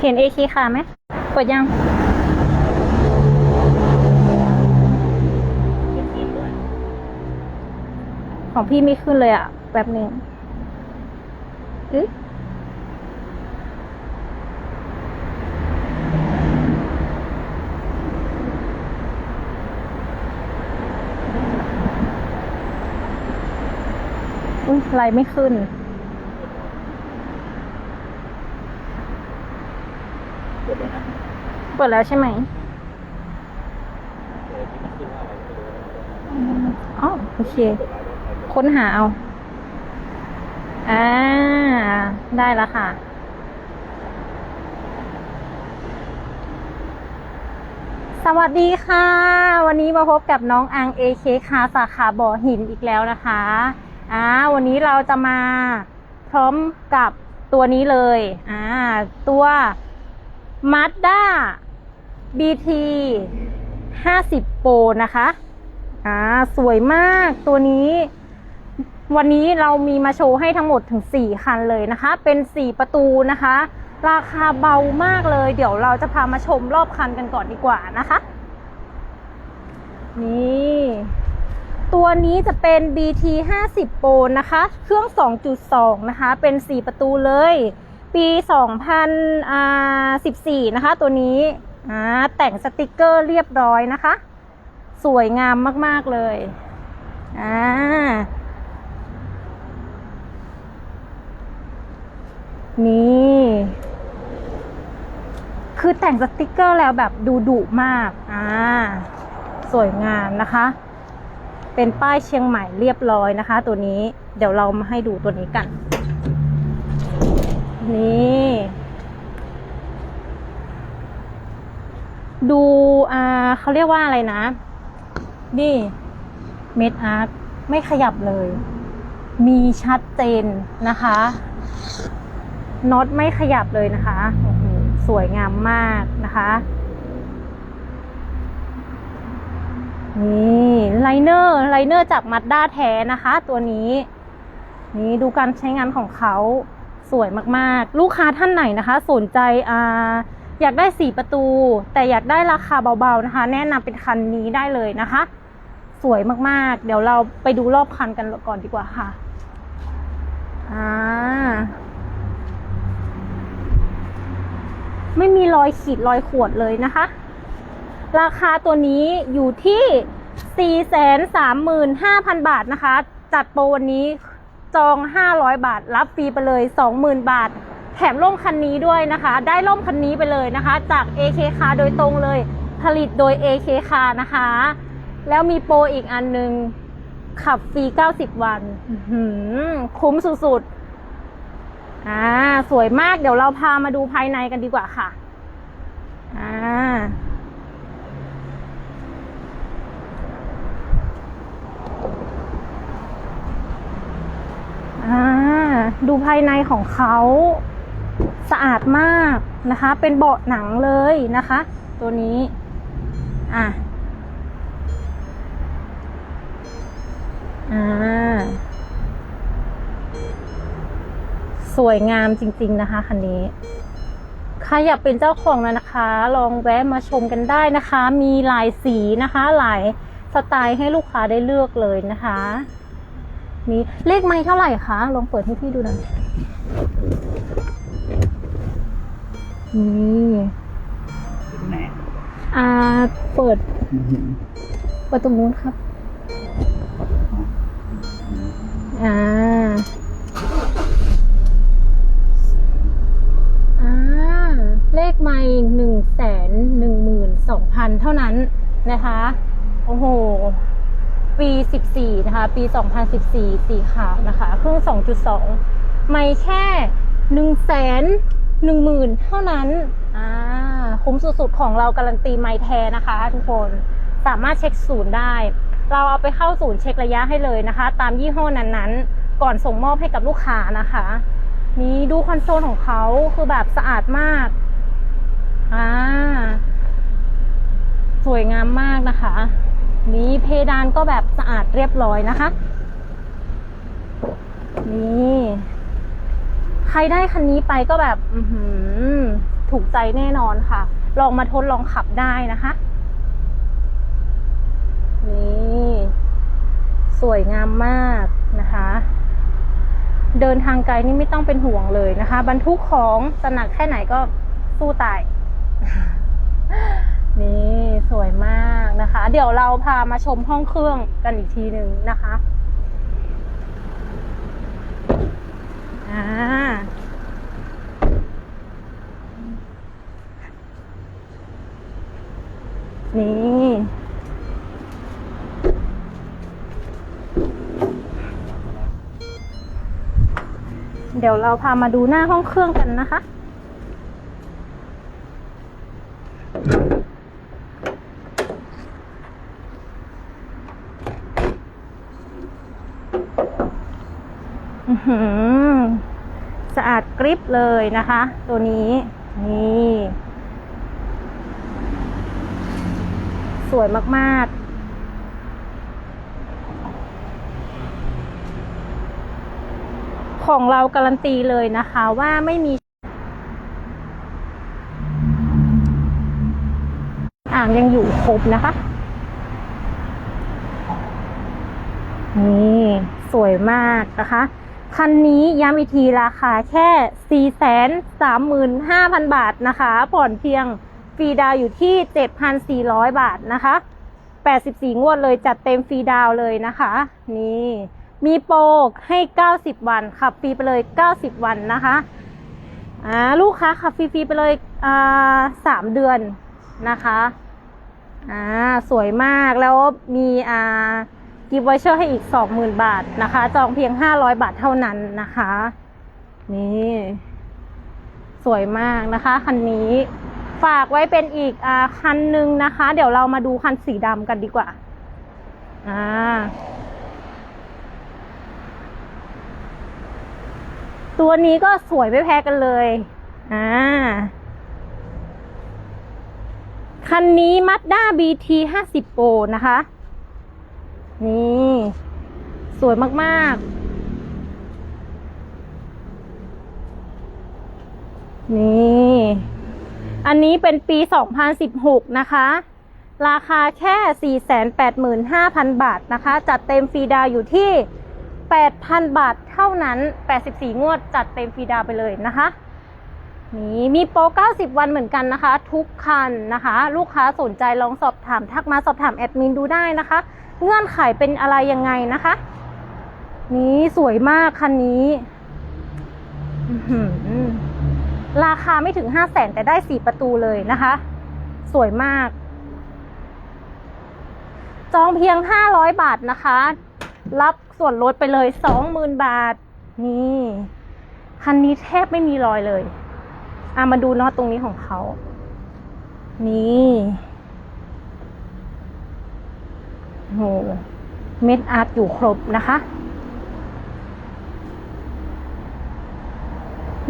เห็นเอคีค่ะไหมเปิดยังของพี่ไม่ขึ้นเลยอะแบบหนึ่งอึอุ้ยไลไม่ขึ้น เปิดแล้วใช่ไหมอ๋อโอเค ค้นหาเอา อ่า ได้แล้วค่ะ สวัสดีค่ะ วันนี้มาพบกับน้องอังเอเคคาสาขาบ่อหินอีกแล้วนะคะ อ่า วันนี้เราจะมาพร้อมกับตัวนี้เลย อ่า ตัว Mazda BT 50 Pro นะคะอ่าสวยมากตัวนี้ วันนี้เรามีมาโชว์ให้ทั้งหมดถึง 4 คันเลยนะคะ เป็น 4 ประตูนะคะ ราคาเบามากเลย เดี๋ยวเราจะพามาชมรอบคันกันก่อนดีกว่านะคะ นี่ตัวนี้จะเป็น BT 50 Pro นะคะ เครื่อง 2.2 นะคะ เป็น 4 ประตูเลย ปี 2014 นะคะ ตัวนี้ อ่าแต่งสติกเกอร์เรียบร้อยนะคะ สวยงามมาก ๆ เลยอ่านี่ คือแต่งสติกเกอร์แล้วแบบดูดุมาก อ่า สวยงามนะคะ เป็นป้ายเชียงใหม่เรียบร้อยนะคะ ตัวนี้ เดี๋ยวเรามาให้ดูตัวนี้กัน นี่ ดูอ่าเขาเรียกว่าอะไรนะ นี่เม็ดอาร์ตไม่ขยับเลย มีชัดเจนนะคะน็อตไม่ขยับเลยนะคะสวยงามมากนะคะนี่ไลเนอร์ไลเนอร์จากมัดด้าแท้นะคะ ตัวนี้ นี่ดูการใช้งานของเขาสวยมากๆ ลูกค้าท่านไหนนะคะ สนใจอ่า อยากได้สี่ประตู แต่อยากได้ราคาเบาๆนะคะ แนะนำเป็นคันนี้ได้เลยนะคะ สวยมากๆ เดี๋ยวเราไปดูรอบคันกันก่อนดีกว่าค่ะอ่าไม่มีรอยขีดรอยขวดเลยนะคะ ราคาตัวนี้อยู่ที่ 435,000 บาทนะคะ จัดโปรวันนี้จอง 500 บาท รับฟรีไปเลย 20,000 บาท แถมร่มคันนี้ด้วยนะคะ ได้ร่มคันนี้ไปเลยนะคะ จาก AK Car โดยตรงเลย ผลิตโดย AK Car นะคะ แล้วมีโปรอีกอันหนึง ขับฟรี 90 วันคุ้มสุดๆ อ่า สวยมากเดี๋ยวเราพามาดูภายในกันดีกว่าค่ะ อ่าดูภายในของเขา สะอาดมากนะคะ เป็นเบาะหนังเลยนะคะ ตัวนี้ อะอ่าสวยงามจริง ๆ นะคะคันนี้ใครอยากเป็นเจ้าของนะนะคะ ลองแวะมาชมกันได้นะคะ มีหลายสีนะคะ หลายสไตล์ให้ลูกค้าได้เลือกเลยนะคะมีเลขไม้เท่าไหร่คะ ลองเปิดให้พี่ดูหน่อย นี่ไหนอ่าเปิด เปิดตรงนู้นครับ อ่า อ่า เลขไม่หนึ่งแสนหนึ่งหมื่นสองพันเท่านั้นนะคะ โอ้โห ปีสิบสี่นะคะ ปีสองพันสิบสี่สีขาวนะคะ เครื่องสองจุดสองไม่แค่หนึ่งแสน หนึ่งหมื่นเท่านั้น อ่า คุ้มสุดๆของเราการันตีไม่แท้นะคะ ทุกคนสามารถเช็คศูนย์ได้ เราเอาไปเข้าศูนย์เช็คระยะให้เลยนะคะ ตามยี่ห้อนั้นๆ ก่อนส่งมอบให้กับลูกค้านะคะ นี่ดูคอนโซลของเขาคือแบบสะอาดมาก อ่า สวยงามมากนะคะ นี่เพดานก็แบบสะอาดเรียบร้อยนะคะ นี่ รได้คันนี้ไปก็แบบอืถูกใจแน่นอนค่ะ ลองมาทดลองขับได้นะคะ นี่ สวยงามมากนะคะ เดินทางไกลนี่ไม่ต้องเป็นห่วงเลยนะคะ บรรทุกของจะหนักแค่ไหนก็สู้ตาย นี่สวยมากนะคะ เดี๋ยวเราพามาชมห้องเครื่องกันอีกทีหนึ่งนะคะ อ่า นี่ เดี๋ยวเราพามาดูหน้าห้องเครื่องกันนะคะหือสะอาดกริบเลยนะคะ ตัวนี้ นี่ วยมากๆของเราการันตีเลยนะคะว่าไม่มีอ่างยังอยู่ครบนะคะ นี่สวยมากนะคะ คันนี้ย้ำอีกทีราคาแค่ 4 3 5 0 0 0 บาทนะคะ ผ่อนเพียง ฟรีดาวอยู่ที่ 7,400 บาทนะคะ 84 งวดเลยจัดเต็มฟรีดาวเลยนะคะ นี่มีโปรให้ 90 วันขับฟรีไปเลย 90 วันนะคะอ่าลูกค้าขับฟรีๆไปเลยอ่าสามเดือนนะคะอ่าสวยมากแล้วมีอ่ากิฟต์วอเชอร์ให้อีก 20,000 บาทนะคะ จองเพียง 500 บาทเท่านั้นนะคะ นี่ สวยมากนะคะ คันนี้ ฝากไว้เป็นอีกอคันหนึ่งนะคะ เดี๋ยวเรามาดูคันสีดำกันดีกว่าอ่าตัวนี้ก็สวยไม่แพ้กันเลย อ่า คันนี้ Mazda BT 50 Pro นะคะ นี่ สวยมาก ๆ นี่ อันนี้เป็นปี 2016 นะคะ ราคาแค่ 485,000 บาทนะคะ จัดเต็มฟรีดาวอยู่ที่ 8,000 บาทเท่านั้น 84 งวดจัดเต็มฟรีดาวไปเลยนะคะนี่มีโปร 90 วันเหมือนกันนะคะ ทุกคันนะคะ ลูกค้าสนใจลองสอบถาม ทักมาสอบถามแอดมินดูได้นะคะ เงื่อนไขเป็นอะไรยังไงนะคะ นี่สวยมากคันนี้อื ราคาไม่ถึง5 0 0แสนแต่ได้4ประตูเลยนะคะ สวยมาก จองเพียง500บาทนะคะ รับส่วนลดไปเลย20,000บาท นี่คันนี้แทบไม่มีรอยเลยอะมาดูนอตตรงนี้ของเขา นี่โหเม็ดอาร์ตอยู่ครบนะคะ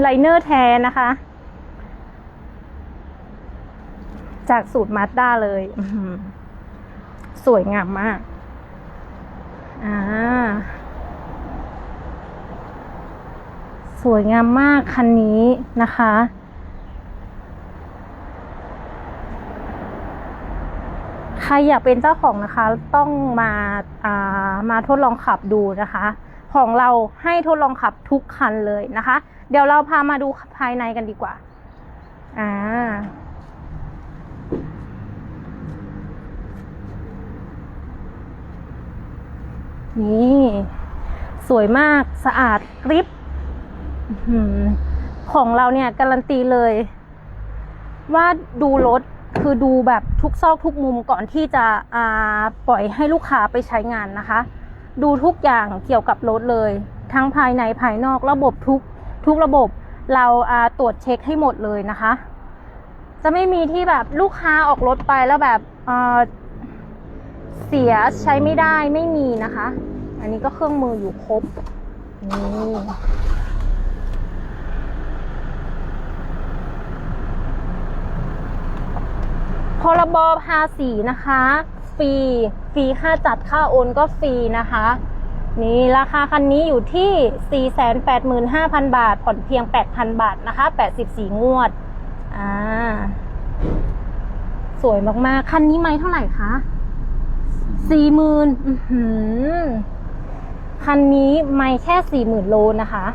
ไลเนอร์แท้นะคะ จากสูตรมาสด้าเลยสวยงามมากอ่าสวยงามมากคันนี้นะคะใครอยากเป็นเจ้าของนะคะ ต้องมาอ่ามาทดลองขับดูนะคะ ของเราให้ทดลองขับทุกคันเลยนะคะ เดี๋ยวเราพามาดูภายในกันดีกว่า อ่า นี่ สวยมากสะอาดกริบของเราเนี่ย การันตีเลย ว่าดูรถคือดูแบบทุกซอกทุกมุมก่อนที่จะอ่าปล่อยให้ลูกค้าไปใช้งานนะคะ ดูทุกอย่างเกี่ยวกับรถเลย ทั้งภายในภายนอกระบบทุก ทุกระบบเราตรวจเช็คให้หมดเลยนะคะ จะไม่มีที่แบบลูกค้าออกรถไปแล้วแบบเสียใช้ไม่ได้ไม่มีนะคะ อันนี้ก็เครื่องมืออยู่ครบนี่พรบภาษีนะคะ ฟรี ฟรีค่าจัดค่าโอนก็ฟรีนะคะ นี่ราคาคันนี้อยู่ที่ 485,000 บาท ผ่อนเพียง 8,000 บาทนะคะ 84 งวด อ่า สวยมาก ๆ คันนี้ไม่เท่าไหร่คะสี่หมื่นคันนี้ไม่แค่สี่หมื่นโลนะคะ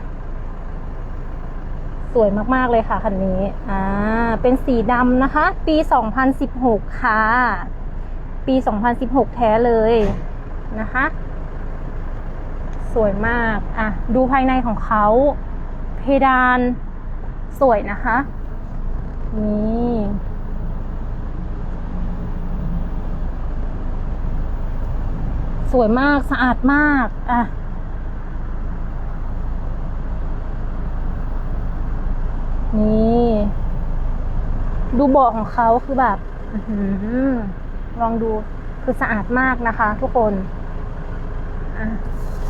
สวยมาก ๆ เลยค่ะคันนี้ อ่า เป็นสีดำนะคะ ปี 2016 ค่ะ ปี 2016 แท้เลยนะคะ สวยมาก อะ ดูภายในของเขา เพดานสวยนะคะ นี่สวยมาก สะอาดมาก อะ นี่ ดูเบาะของเขาคือแบบอลองดู คือสะอาดมากนะคะทุกคน อะ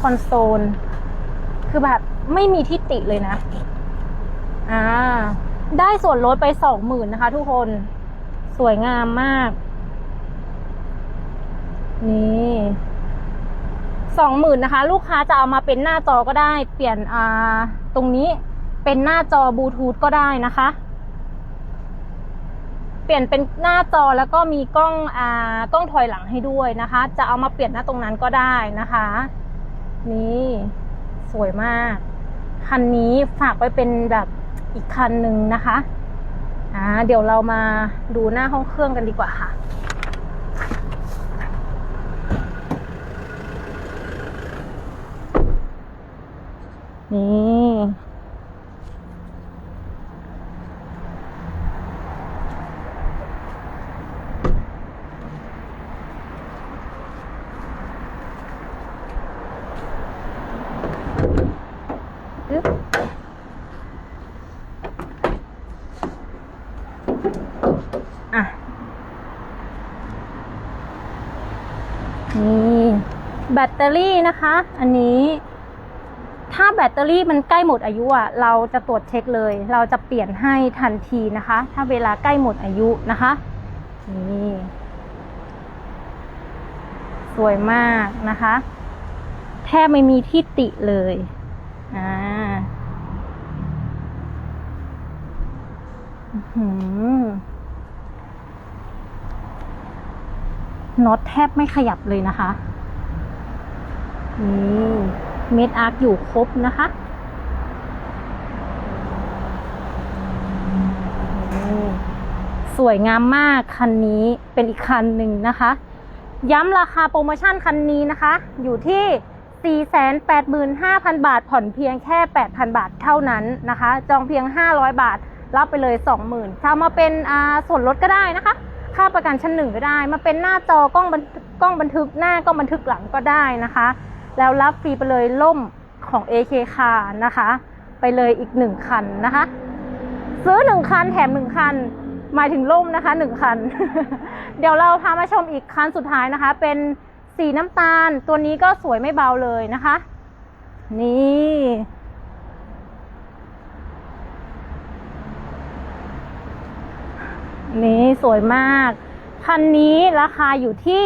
คอนโซล คือแบบไม่มีที่ติเลยนะ อ่า ได้ส่วนลดไปสองหมื่นนะคะทุกคน สวยงามมาก นี่สองหมื่นนะคะ ลูกค้าจะเอามาเป็นหน้าจอก็ได้ เปลี่ยนอ่าตรงนี้เป็นหน้าจอบลูทูธก็ได้นะคะ เปลี่ยนเป็นหน้าจอแล้วก็มีกล้องอ่ากล้องถอยหลังให้ด้วยนะคะ จะเอามาเปลี่ยนหน้าตรงนั้นก็ได้นะคะ นี่ สวยมาก คันนี้ฝากไว้เป็นแบบอีกคันหนึ่งนะคะอ่าเดี๋ยวเรามาดูหน้าห้องเครื่องกันดีกว่าค่ะนี่ อึ๊บอะ นี่แบตเตอรี่นะคะ อันนี้ ถ้าแบตเตอรี่มันใกล้หมดอายุอะเราจะตรวจเช็คเลย เราจะเปลี่ยนให้ทันทีนะคะ ถ้าเวลาใกล้หมดอายุนะคะนี่สวยมากนะคะ แทบไม่มีที่ติเลยอ่าหือน็อตแทบไม่ขยับเลยนะคะ นี่เม็ดอาร์คอยู่ครบนะคะสวยงามมากคันนี้เป็นอีกคันหนึ่งนะคะ ย้ำราคาโปรโมชั่นคันนี้นะคะ อยู่ที่485,000 บาท ผ่อนเพียงแค่ 8,000 บาทเท่านั้นนะคะ จองเพียง 500 บาท รับไปเลย 20,000ถ้ามาเป็นส่วนลดก็ได้นะคะ ค่าประกันชั้นหนึ่งก็ได้ มาเป็นหน้าจอกล้องกล้องบันทึกหน้ากล้องบันทึกหลังก็ได้นะคะ แล้วรับฟรีไปเลยล่มของ AK Car นะคะ ไปเลยอีกหนึ่งคันนะคะ ซื้อหนึ่งคันแถมหนึ่งคัน หมายถึงล่มนะคะหนึ่งคัน เดี๋ยวเราพามาชมอีกคันสุดท้ายนะคะ เป็นสีน้ำตาล ตัวนี้ก็สวยไม่เบาเลยนะคะ นี่นี่สวยมาก คันนี้ราคาอยู่ที่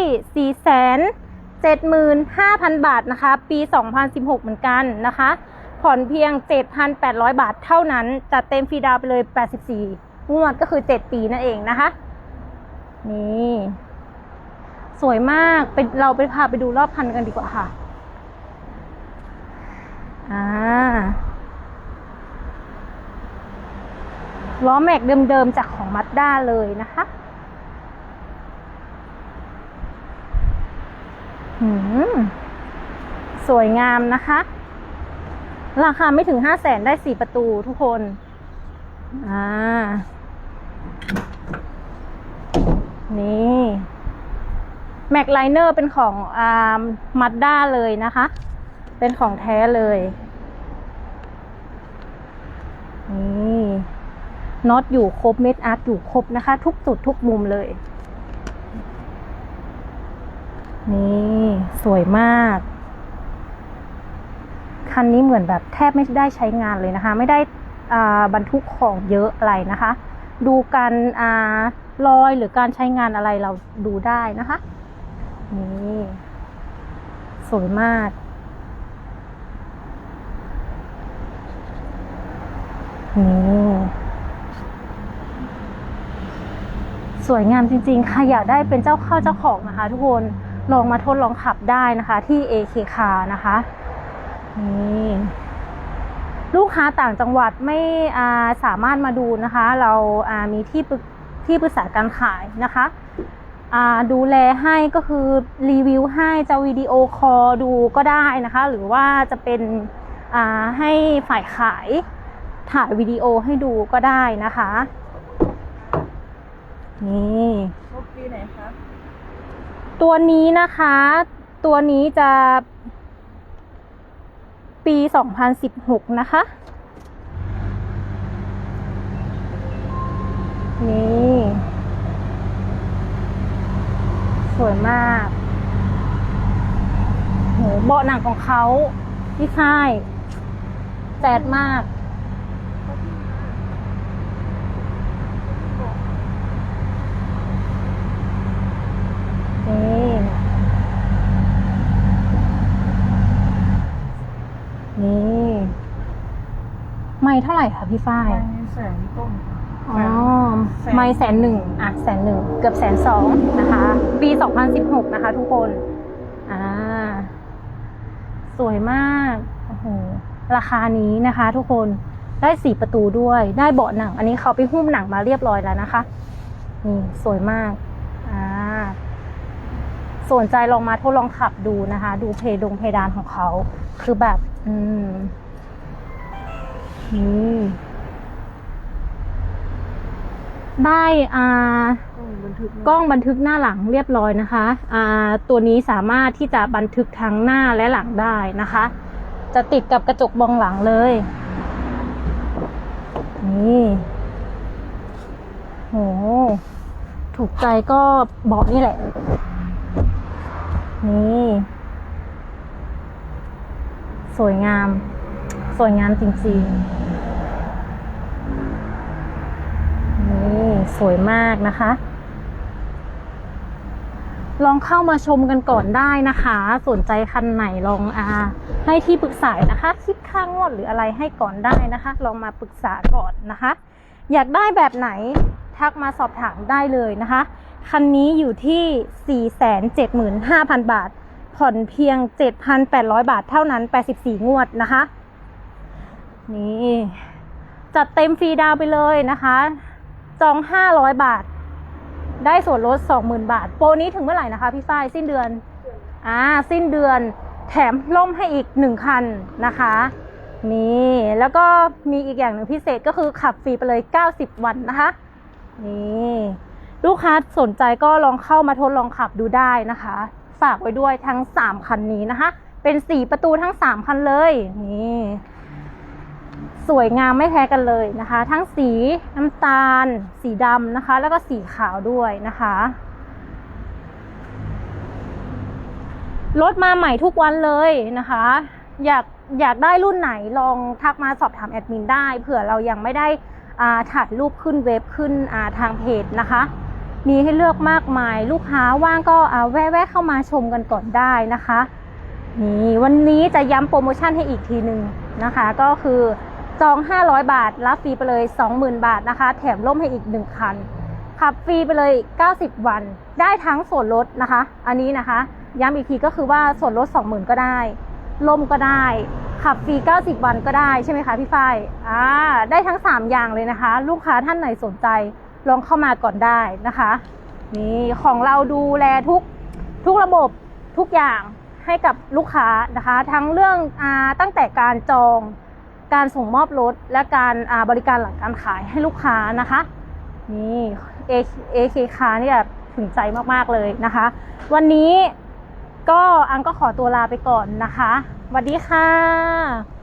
4 7 5 0 0 0 บาทนะคะ ปี 2016 เหมือนกันนะคะ ผ่อนเพียง 7,800 บาทเท่านั้นจัดเต็มฟรีดาวไปเลย 84 งวดก็คือ 7 ปีนั่นเองนะคะ นี่ สวยมากเป็นเราไปพาไปดูรอบคันกันดีกว่าค่ะ อ่าล้อแม็กเดิมๆจากของมัดด้าเลยนะคะ หืม สวยงามนะคะ ราคาไม่ถึงห้าแสนได้สี่ประตูทุกคน อ่า นี่แม็กไลเนอร์เป็นของอ่ามัดด้าเลยนะคะ เป็นของแท้เลย นี่น็อตอยู่ครบเม็ดอาร์ตอยู่ครบนะคะ ทุกจุดทุกมุมเลย นี่ สวยมาก คันนี้เหมือนแบบแทบไม่ได้ใช้งานเลยนะคะ ไม่ได้บรรทุกของเยอะอะไรนะคะ ดูการลอยหรือการใช้งานอะไรเราดูได้นะคะ นี่สวยมาก นี่สวยงามจริงๆค่ะอยากได้เป็นเจ้าข้าวเจ้าของนะคะทุกคน ลองมาทดลองขับได้นะคะ ที่ AK Car นะคะนี่ลูกค้าต่างจังหวัดไม่าสามารถมาดูนะคะ เราามีที่ปรึกที่ปรึกษาการขายนะคะดูแลให้ก็คือรีวิวให้จะวิดีโอคอลดูก็ได้นะคะ หรือว่าจะเป็นให้ฝ่ายขายถ่ายวิดีโอให้ดูก็ได้นะคะ นี่รถปีไหนคะ ตัวนี้นะคะ ตัวนี้จะ ปี 2016 นะคะ นี่ สวยมากโหเบาะหนังของเขาที่ค่ายแจดมาก นี่ นี่ ไม่เท่าไหร่คะพี่ฝ้ายไปแสนต้นอ๋อไม่แสนหนึ่งอะแสนหนึ่งเกือบแสนสองนะคะ ปี 2016 นะคะ ทุกคนอ่าสวยมากโอ้โหราคานี้นะคะ ทุกคนได้สี่ประตูด้วย ได้เบาะหนัง อันนี้เขาไปหุ้มหนังมาเรียบร้อยแล้วนะคะ นี่สวยมากอ่าสนใจลองมาทดลองขับดูนะคะ ดูเพดงเพดานของเขา คือแบบ อืมนี่ ได้อ่ากล้องบันทึกกล้องบันทึกหน้าหลังเรียบร้อยนะคะอ่าตัวนี้สามารถที่จะบันทึกทั้งหน้าและหลังได้นะคะ จะติดกับกระจกมองหลังเลย นี่โหถูกใจก็เบอกนี่แหละ นี่ สวยงาม สวยงามจริงๆ นี่ สวยมากนะคะ ลองเข้ามาชมกันก่อนได้นะคะ สนใจคันไหนลองอาให้ที่ปรึกษานะคะ คิดค่างวดหรืออะไรให้ก่อนได้นะคะ ลองมาปรึกษาก่อนนะคะ อยากได้แบบไหนทักมาสอบถามได้เลยนะคะ คันนี้อยู่ที่ 475,000 บาท ผ่อนเพียง 7,800 บาทเท่านั้น 84 งวดนะคะ นี่ จัดเต็มฟรีดาวไปเลยนะคะ จอง500บาท ได้ส่วนลด20,000บาท โปรนี้ถึงเมื่อไหร่นะคะพี่ฝ้ายสิ้นเดือน อ่า สิ้นเดือน แถมล่มให้อีกหนึ่งคันนะคะนี่แล้วก็มีอีกอย่างหนึ่งพิเศษก็คือขับฟรีไปเลย 90 วันนะคะ นี่ลูกค้าสนใจก็ลองเข้ามาทดลองขับดูได้นะคะ ฝากไว้ด้วยทั้ง 3 คันนี้นะคะ เป็น 4 ประตูทั้ง 3 คันเลย นี่ สวยงามไม่แพ้กันเลยนะคะ ทั้งสีน้ำตาล สีดำนะคะ แล้วก็สีขาวด้วยนะคะรถมาใหม่ทุกวันเลยนะคะ อยากอยากได้รุ่นไหนลองทักมาสอบถามแอดมินได้เผื่อเรายังไม่ได้อ่าถ่ายรูปขึ้นเว็บขึ้นาทางเพจนะคะ มีให้เลือกมากมายลูกค้าว่างก็อ่าแวะๆเข้ามาชมกันก่อนได้นะคะนี่วันนี้จะย้ำโปรโมชั่นให้อีกทีหนึ่งนะคะ ก็คือ จอง 500 บาท รับฟรีไปเลย 20,000 บาทนะคะ แถมร่มให้อีก 1 คัน ขับฟรีไปเลย 90 วัน ได้ทั้งส่วนลดนะคะ อันนี้นะคะ ย้ำอีกทีก็คือว่าส่วนลด 20,000 ก็ได้ล่มก็ได้ ขับฟรี 90 วันก็ได้ใช่ไหมคะพี่ฝ้ายอ่า ได้ทั้ง 3 อย่างเลยนะคะ ลูกค้าท่านไหนสนใจ ลองเข้ามาก่อนได้นะคะ นี่ของเราดูแลทุกทุกระบบทุกอย่างให้กับลูกค้านะคะ ทั้งเรื่องอตั้งแต่การจอง การส่งมอบรถและการบริการหลังการขายให้ลูกค้านะคะ นี่เอเคคาเนี่ยถึงใจมากๆเลยนะคะ วันนี้ก็อังก็ขอตัวลาไปก่อนนะคะสวัสดีค่ะ